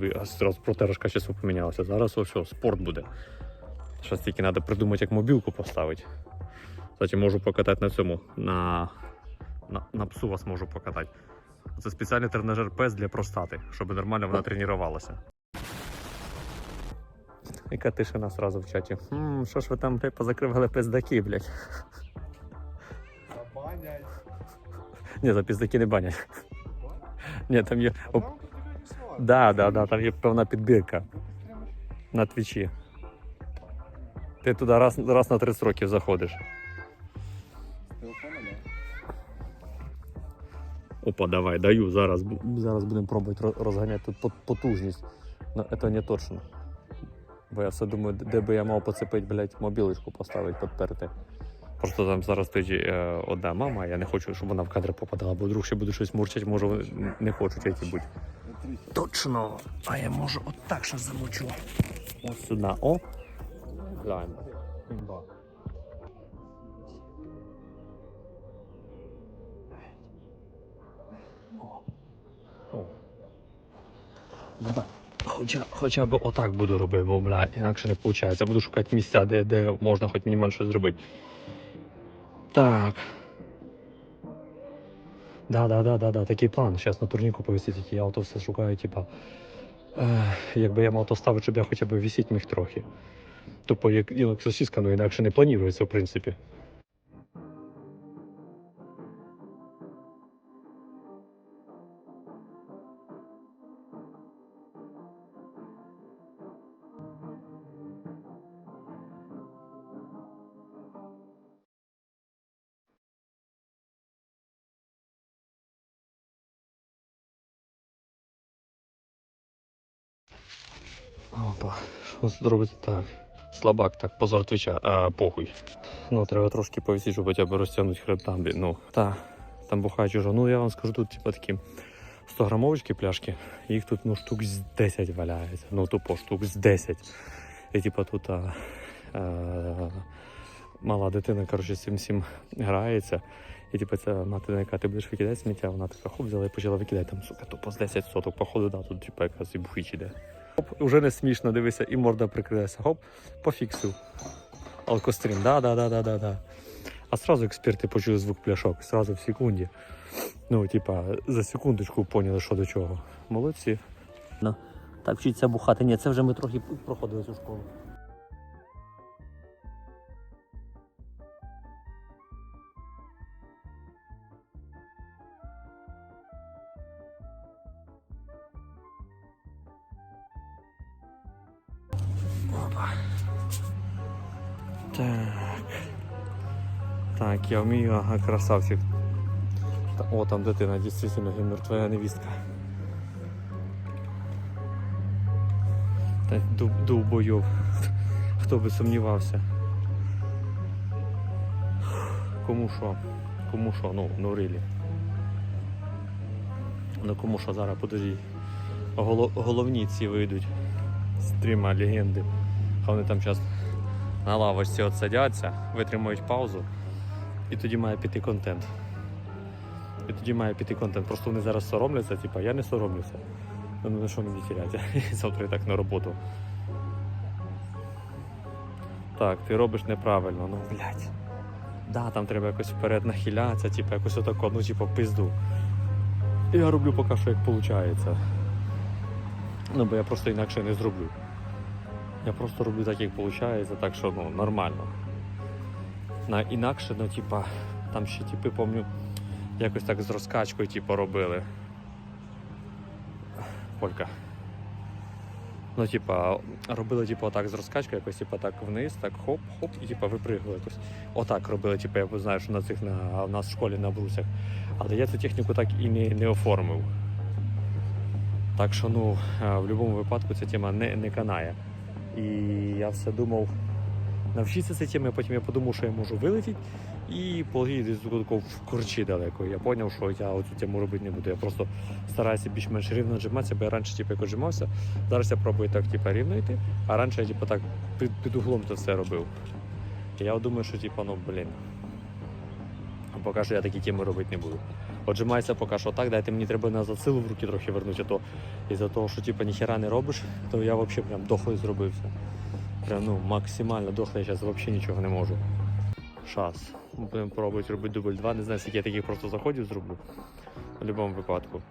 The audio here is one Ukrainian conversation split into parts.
диви, протяжка часу помінялася. Зараз ось все, спорт буде. Зараз тільки треба придумати, як мобілку поставити. Кстати, можу покатати на цьому. На, на, на псу вас можу покатати. Це спеціальний тренажер пес для простати, щоб нормально вона тренувалася. Яка тишина сразу в чаті. Хм, що ж ви там позакривали пиздаки, блядь. Забанять. Ні, за піздаки не банять. Ні, там є. Оп... Да, да, да, там є певна підбірка на твічі. Ти туди раз, раз на 30 років заходиш. Опа, давай, даю. Зараз, зараз будемо пробувати розганяти тут потужність. Но це не точно. Бо я все думаю, де би я мав поцепити, блядь, мобілочку поставити, підперти. Просто там зараз тоді е, одна мама, я не хочу, щоб вона в кадр попадала, бо вдруг ще буде щось мурчати, може не хочуть які будь. Точно! А я можу отак ще замочу. Ось сюди. О! Глянь. Імба. О. Давай. Хоча, хоча б отак буду робити, бо бля, інакше не виходить. Буду шукати місця, де, де можна хоч мінімально щось зробити. Так. Да, да, да, да, да, такий план. Зараз на турніку повісити, я ото все шукаю, типа. Якби я мав то ставити, щоб я хоча б висіти міг трохи. Тобто, як, сосиска, ну інакше не планується, в принципі. Опа, що зробити так? Слабак, так, позор твіча, а похуй. Ну, треба трошки повісити, щоб хоча б розтягнути хребтам. Ну, та, там бухають уже. Ну, я вам скажу, тут, типа, такі 100 грамовочки пляшки, їх тут ну, штук з 10 валяється. Ну, тупо штук з 10. І типа тут а, а, мала дитина, коротше, цим всім грається. І типу, ця мати, яка ти будеш викидати сміття, вона така хоп, взяла і почала викидати там, сука, тупо з 10 соток, походу, да, тут типу якраз і бухіч іде. Хоп, уже не смішно, дивися, і морда прикрилася. Хоп, пофіксив. Алкострім, да, да, да, да, да, да. А сразу експерти почули звук пляшок, сразу в секунді. Ну, типа, за секундочку поняли, що до чого. Молодці. Ну, так вчиться бухати. Ні, це вже ми трохи проходили цю школу. Так, я вмію, ага, красавчик. О, там дитина, дійсно, мертвая невістка. Дуб, довбойов. Хто би сумнівався. Кому що? Кому що? Ну, ну рилі. Ну кому що зараз, подожди. Голо, головні ці вийдуть. Стріма легенди. А вони там зараз на лавочці от садяться, витримують паузу, і тоді має піти контент. І тоді має піти контент. Просто вони зараз соромляться, типа я не соромлюся. Ну на що мені тіряти? Завтра і так на роботу. Так, ти робиш неправильно, ну блядь. Да, там треба якось вперед нахилятися, типу якось отако, ну типу пизду. Я роблю поки що як виходить. Ну, бо я просто інакше не зроблю. Я просто роблю так, як виходить, так що ну, нормально. На інакше, ну, типа, там ще типи, помню, якось так з розкачкою, типу, робили. Колька. Ну, типа, робили, типу, отак з розкачкою, якось, типу, так вниз, так хоп-хоп, і типу, випригували якось. Отак робили, типу, я знаю, що на цих на, в нас в школі на брусях. Але я цю техніку так і не, не оформив. Так що, ну, е, в будь-якому випадку ця тема не, не канає. І я все думав навчитися цій темі, а потім я подумав, що я можу вилетіти і полетіти десь в корчі далеко. Я зрозумів, що я цю тему робити не буду. Я просто стараюся більш-менш рівно джиматися, бо я раніше типу, як джимався. Зараз я пробую так типу, рівно йти, а раніше я типу, так під, під углом це все робив. Я думаю, що типу, ну блін. Поки що я такі теми робити не буду. Отжимайся поки що так, дайте мені треба назад силу в руки трохи вернути, а то із-за того, що типу, ніхера не робиш, то я взагалі прям дохлий зробився. Прям ну, максимально дохлий, я зараз взагалі нічого не можу. Шас. Будемо пробувати робити дубль 2. Не знаю, скільки я таких просто заходів зроблю. В будь-якому випадку.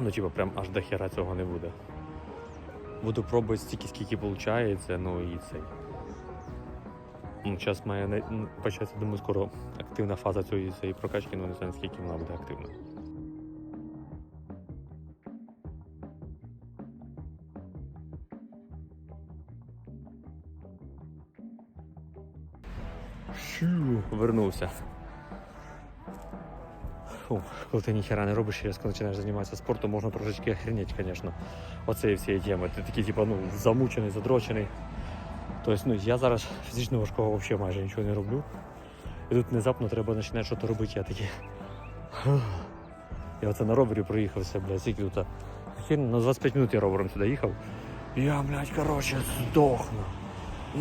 Ну, типу, прям аж до хера цього не буде. Буду пробувати стільки, скільки виходить, ну і цей. Ну, зараз має початися, думаю, скоро активна фаза цієї, цієї прокачки, ну не знаю, скільки вона буде активна. Щу, вернувся. Фу, коли ти ніхера не робиш, коли починаєш займатися спортом, можна трошечки охренеть, звісно, оцеї всієї теми. Ти такий, типу, ну, замучений, задрочений. Тобто, ну, я зараз фізично важкого взагалі майже нічого не роблю. І тут внезапно треба починати щось робити, я такий. Я оце на ровері проїхався, блядь, скільки тут. На 25 минут я ровером сюди їхав. Я, блядь, коротше, здохну.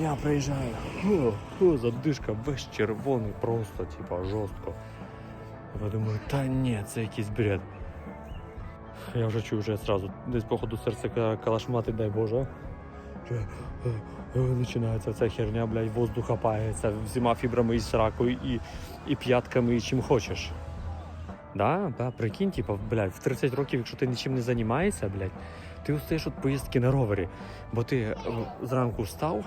Я приїжджаю. Фу, фу, задишка весь червоний, просто, типа, жорстко. Я думаю, та ні, це якийсь бред. Я вже чую, вже сразу десь походу серце ка- калашматить, дай Боже. Е, е, Починається ця херня, блядь, воздух хапається, всіма фібрами і сракою, і, і п'ятками, і чим хочеш. Да, да, прикинь, типа, блядь, в 30 років, якщо ти нічим не займаєшся, блядь, ти устаєш від поїздки на ровері. Бо ти е, зранку встав,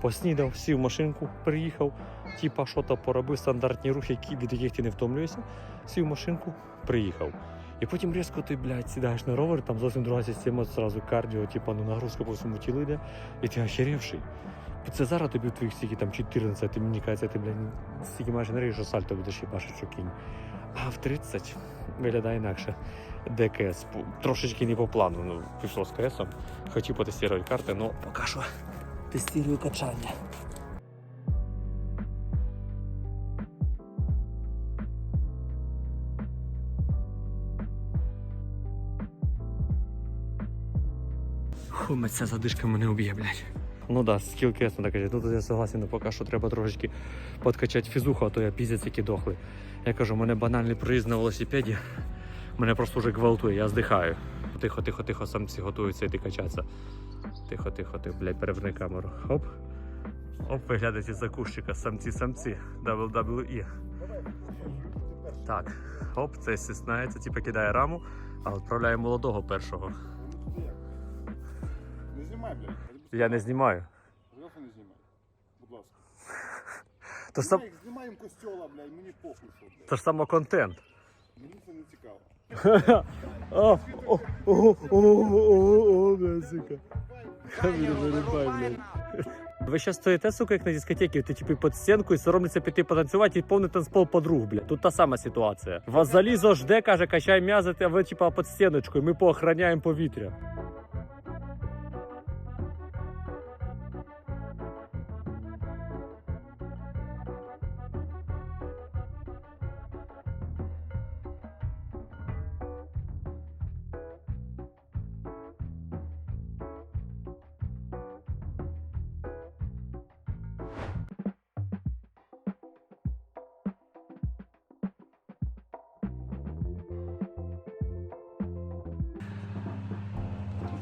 поснідав, сів в машинку, приїхав, типа що-то поробив, стандартні рухи, які, від яких ти не втомлюєшся, сів в машинку, приїхав. І потім різко ти, блядь, сідаєш на ровер, там зовсім друга система, зразу кардіо, типа, ну нагрузка по всьому тілу йде, і ти охеревший. Це зараз тобі в твоїх стільки там 14, ти мені кажеться, ти, блядь, стільки маєш енергії, що сальто будеш їбашити, що кінь. А в 30 виглядає інакше. ДКС трошечки не по плану. Ну, пішло з КСом. Хотів потестувати карти, але поки що тестую качання. Фу, мать, ця задишка мене уб'є, блядь. Ну да, скіл кесно так каже. Ну тут я согласен, поки що треба трошечки подкачати фізуху, а то я піздець який дохлий. Я кажу, у мене банальний проїзд на велосипеді. Мене просто вже гвалтує, я здихаю. Тихо, тихо, тихо, самці готуються йти качатися. Тихо, тихо, тихо, блядь, переверни камеру. Хоп. Оп, виглядають із-за кущика. Самці, самці. WWE. Так. Оп, цей стіснається, типу кидає раму, а відправляє молодого першого. Не знімай, блядь. Я не знімаю. Жирафа не знімай. Будь ласка. То ж сам, знімаємо костьола, блядь, мені похуй, що, блядь. то ж само контент. Мені це не цікаво. О, о, о. Ви зараз стоїте, сука, як на дискотеці, ти типу під стінку і соромиться піти потанцювати і повний танцпол подруг, блядь. Тут та сама ситуація. Вас залізо жде, каже, качай м'язи, а ви типа під стіночкою, ми поохраняємо повітря.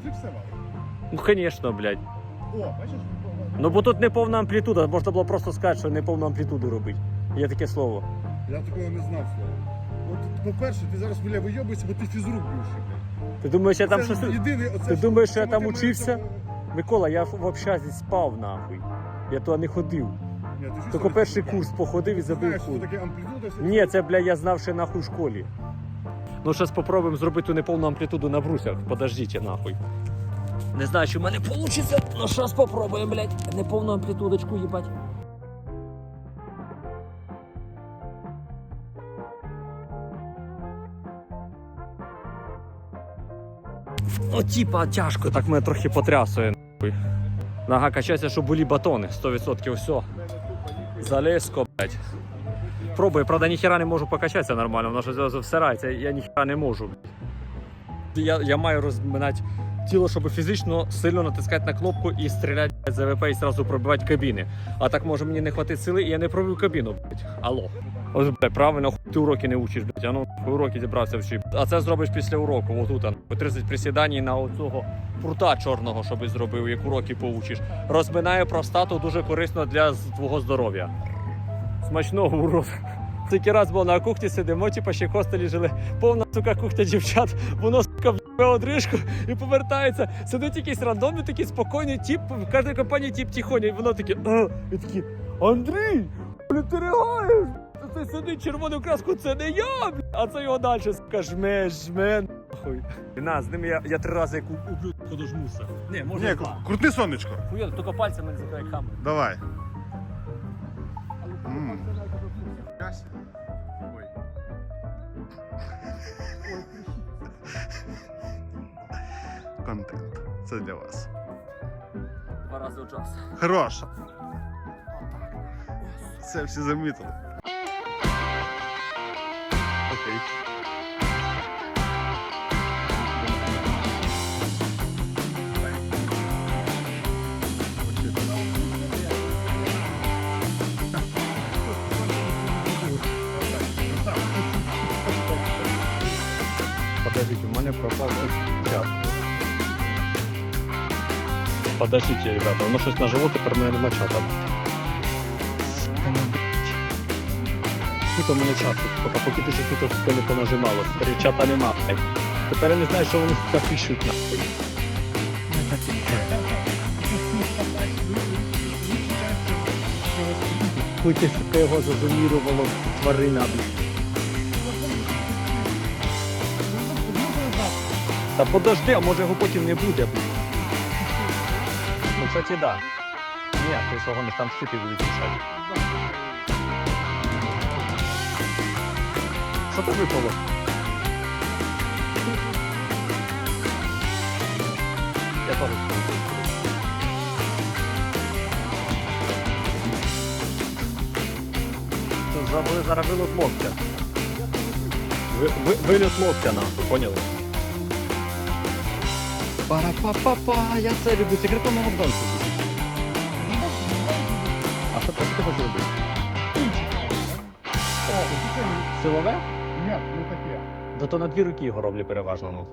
Ти все. Ну, звісно, блядь. О, бачиш? Ну бо тут не повна амплітуда, можна було просто сказати, що не повну амплітуду робить. Є таке слово. Я такого не знав слова. От, по-перше, ти зараз, бля, вийобуєшся, бо ти фізрук бивший, блядь. Ти думаєш, я там Це щось. єдиний, оце Ти ж- думаєш, що я чому там ти учився? цього- Микола, я взагалі здесь спав нахуй. Я туди не ходив. Ні, ти Тільки перший курс походив і Ти забив знаєш, що хуй. таке амплітуда? все Ні, це, бля, я знав ще нахуй в школі. Ну, зараз спробуємо зробити неповну амплітуду на брусях. Подождіть нахуй. Не знаю, чи в мене вийде, але зараз спробуємо, блядь. Неповну амплітудочку, їбать. О, типа, тяжко, так мене трохи потрясує. Нахуй. Нога качається, щоб були батони. 100% все. Залезко, блядь. Пробую, правда, ніхера не можу покачатися нормально, воно ж всирається, я ніхера не можу. Я, я маю розминати тіло, щоб фізично сильно натискати на кнопку і стріляти з АВП і одразу пробивати кабіни. А так може мені не хватить сили, і я не пробив кабіну, блядь. Алло. Ось, блядь, правильно, ти уроки не учиш, блядь. А ну уроки зібрався вчи. А це зробиш після уроку, отут, по 30 присідань на оцього прута чорного, щоб зробив, як уроки поучиш. Розминає простату дуже корисно для твого здоров'я. Смачного урод. Тільки раз було на кухні сидимо, типа ще костелі жили. Повна сука кухня дівчат, воно сука в'є одрижку і повертається. Сидить якийсь рандомний, такий спокійний тіп, в кожній компанії тіп тихоня, і воно таке, а, і такі, Андрій, бля, ти реагаєш? Це сидить червону краску, це не я, бля. а це його далі, сука, жме, жме, нахуй. На, з ними я, я три рази як у- уб'ю, подожмуся. Не, може, Ні, два. крути сонечко. Хуя, тільки пальцями не закривай камеру. Давай. Ой. Контент. Це для вас. Два рази у час. Хорош. Це всі замітили. Окей. Подождите, у меня пропал чат. Подождите, ребята, воно щось нажило, тепер мене нема чата. Тут у мене чат, поки поки ти щось тут сука, не понажимало, тепер чата нема. Тепер я не знаю, що вони сука пишуть нахуй. Хуй ти сука його зазумірувало, тварина, блядь. Та подожди, а може його потім не буде. Ну, кстати, да. Ні, ти що вони там шити будуть писати. Що ти випало? Я теж. Це зараз локтя. Ви, ви, виліт локтя нахуй, поняли? Пара-па-па-па, я це люблю, секретом Макдональдсу. А що, що ти хочеш робити? Силове? Нет, не таке. Да то на дві руки його роблю переважно. Ну.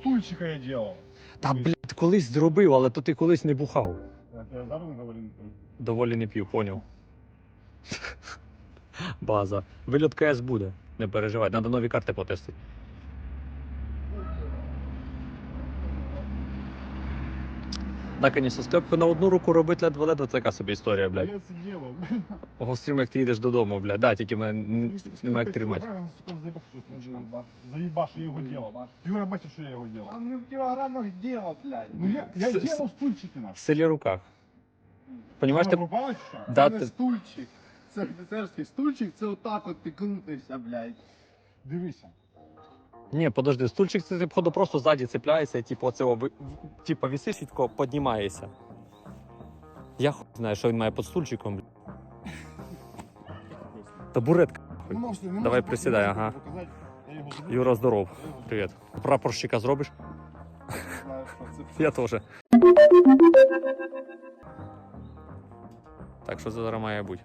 Стульчика я делал. Та, блядь, колись зробив, але то ти колись не бухав. Я зараз не говорю. Доволі не п'ю, поняв. База. Вильот КС буде. Не переживай, треба нові карти потестити. Так, звісно, склепку на одну руку робити ледве-ледве, це яка собі історія, блядь. Я делал. Гострім, як ти їдеш додому, блядь. Да, тільки мене нема як тримати. Заебаш, я его делал. Юра бачив, що я його делал. А мы в килограммах делал, блядь. Ну я, я делал стульчики В селі руках. Понімаєш, ти... Що? Да, Це ти... стульчик. Це офіцерський стульчик, це отак от ти блядь. Дивися. Ні, подожди, стульчик це походу просто ззаді цепляється, і типу, оце, типу, вісиш і тако піднімаєшся. Я хуй знаю, що він має під стульчиком. Табуретка. Ну, Давай присідай, ага. Юра, здоров. Привіт. Прапорщика зробиш? Я теж. Так, що це зараз має бути?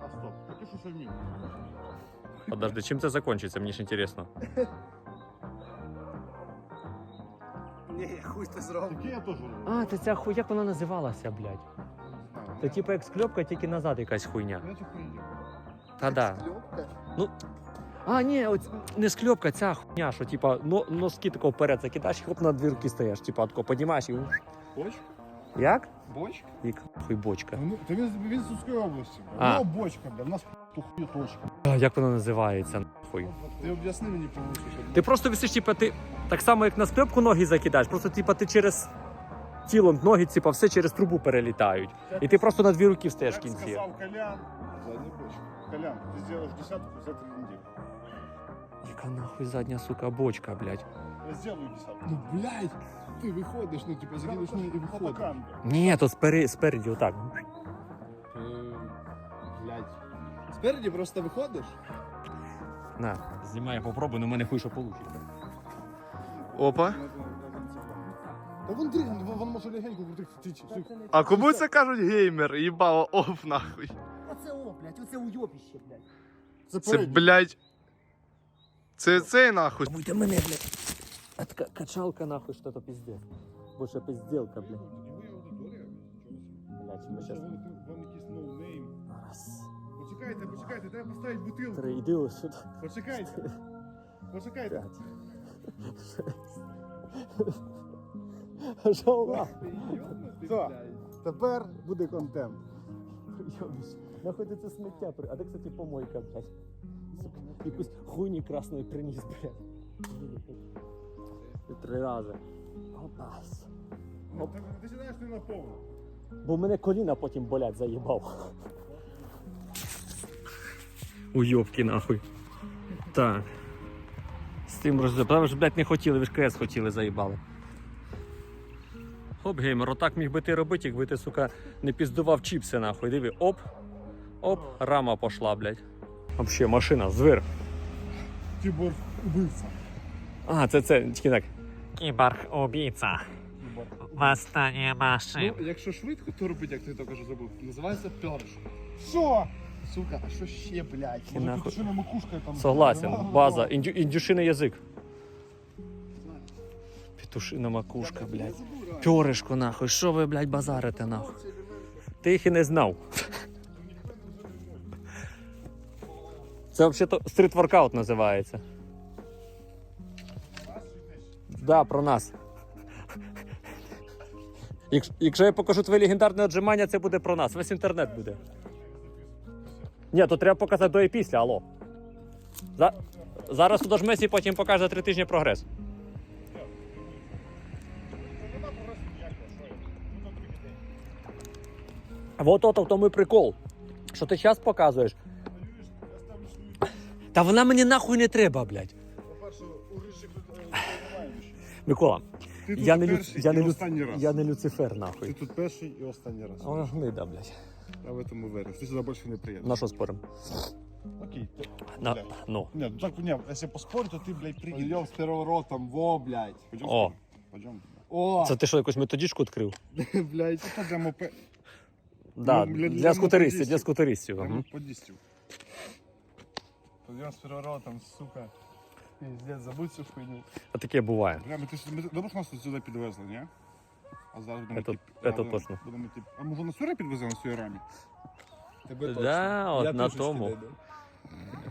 А, стоп. Таке що самі. Подожди, чим це закінчиться, мені ж інтересно. Ні, хуй ти зробив. Таке я теж роблю. А, це ця хуй, як вона називалася, блядь? Це типу як скльопка, тільки назад якась хуйня. Я цю хуйню. Та да. Скльопка? А, ні, от не скльопка, ця хуйня, що типа но, носки тако вперед закидаєш, і хоп на дві руки стаєш. Типа тако піднімаєш і. Бочка? Як? Бочка? І хуй бочка. Ну, Та він, з- він з Сумської області. А. Ну, бочка, бля, в нас ту хує точка. Як вона називається? Нахуй. Ти об'ясни мені повністю. Ти просто висиш, типа, ти так само, як на скльопку ноги закидаєш, просто типа ти через тілом ноги, типа, все через трубу перелітають. І ти просто на дві руки встаєш в кінці. сказав Колян, задня бочка. Колян, ти зробиш десятку за три недели. Яка нахуй задня сука бочка, блядь. Я сделаю десятку. Ну, блядь, ти виходиш, ну, типу, закинеш ноги і виходиш. Хапакан. Ні, то спери, спереді отак. Спереді просто виходиш? На, знімай, попробуй, але в мене хуй що вийде. Опа. Та вон дриган, вон, вон може легенько крутити. А кому це кажуть геймер? Їбало, оф нахуй. оце о, блядь, оце уйобіще, блядь. Це, блядь. Це цей нахуй. Будьте мене, блядь. А така качалка нахуй, що то пиздец. Боже, пизделка, блядь. Блядь, чого ми Почекайте, почекайте, треба поставити бутилку. три, іди ось сюди. Почекайте. Почекайте. П'ять. Жовла. Все, тепер буде контент. Йобіш. Нахуй це сміття при. А де, кстати, помойка, блядь. Сука, якусь хуйні красної приніс, блядь. І Три рази. Опас. Ну, Ти сідаєш не на повну. Бо в мене коліна потім болять, заїбав. Уйобки нахуй. Так. З тим розгляд. Ви ж, блядь, не хотіли, ви ж крест хотіли, заїбали. Оп, геймер, отак міг би ти робити, якби ти, сука, не піздував чіпси, нахуй. Диви, оп, оп, рама пошла, блядь. Вообще, машина, звир. Кіборг убивця. А, це це, тільки так. Кіборг убійця. Восстання машин. Ну, якщо швидко, то робить, як ти тільки що забув. Називається перш. Що? Сука, а що ще, блядь? Ти нахуй. Тут що на макушка там. Согласен, база, індю, індюшиний язик. Петушина макушка, блядь. Пьоришко нахуй, що ви, блядь, базарите нахуй? Ти їх і не знав. Це взагалі стріт-воркаут називається. Да, про нас. Якщо, я покажу твоє легендарне отжимання, це буде про нас. Весь інтернет буде. Ні, то треба показати до і після, алло. За... Зараз тут Месі потім покаже за три тижні прогрес. Вот ото в тому і прикол. Що ти зараз показуєш? Та вона мені нахуй не треба, блядь. Микола, я не, лю... я, не, лю... я не Люцифер, Ти тут перший і останній раз. Вона гнида, блядь. Я в этом уверен. Ти сюди більше не приїдеш. На що спорим? Окей. ти- На... Блядь. Ну. Ні, ну так, ні, якщо поспорити, то ти, блядь, приїдеш. Пойдем з переворотом, во, блядь. Пойдем О. Пойдем. О, Це ти що, якусь методичку відкрив? блядь. Це для мопе... Да, Ну, для, для- для, скутеристів, для скутеристів. Для Ага. мопедистів. Пойдем з переворотом, сука. Пиздец, забудь цю хуйню. А таке буває. Бля, ми ти ми добре що нас сюди підвезли, ні? А зараз будемо Это- йти- это а, точно. Будемо йти. А може на сюди підвезли на рамі? Тебе Да, от Я на тушечки тому. дойду.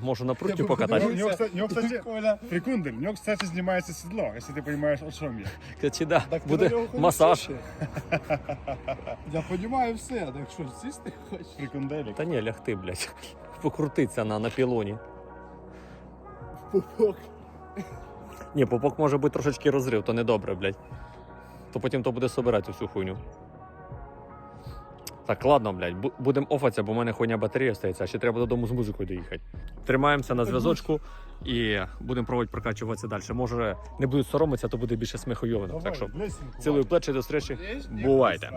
Можу на прутті покатати. У нього, кстати, у нього, кстати, Коля. прикундель, у нього, кстати, знімається сідло, якщо ти розумієш, о чому я. Кстати, да, Так ти буде нього ходиш масаж. Я розумію все, так що сісти хочеш? Прикунделік. Та ні, лягти, блядь. Покрутиться на, на пілоні. Пупок. Ні, попок може бути трошечки розрив, то недобре, блядь. То потім то буде собирати всю хуйню. Так, ладно, блядь, будемо офатися, бо в мене хуйня батарея стається, а ще треба додому з музикою доїхати. Тримаємося на зв'язочку і будемо пробувати прокачуватися далі. Може, не будуть соромитися, то буде більше сміхойовано. Так що, цілую плечі до зустрічі. Бувайте.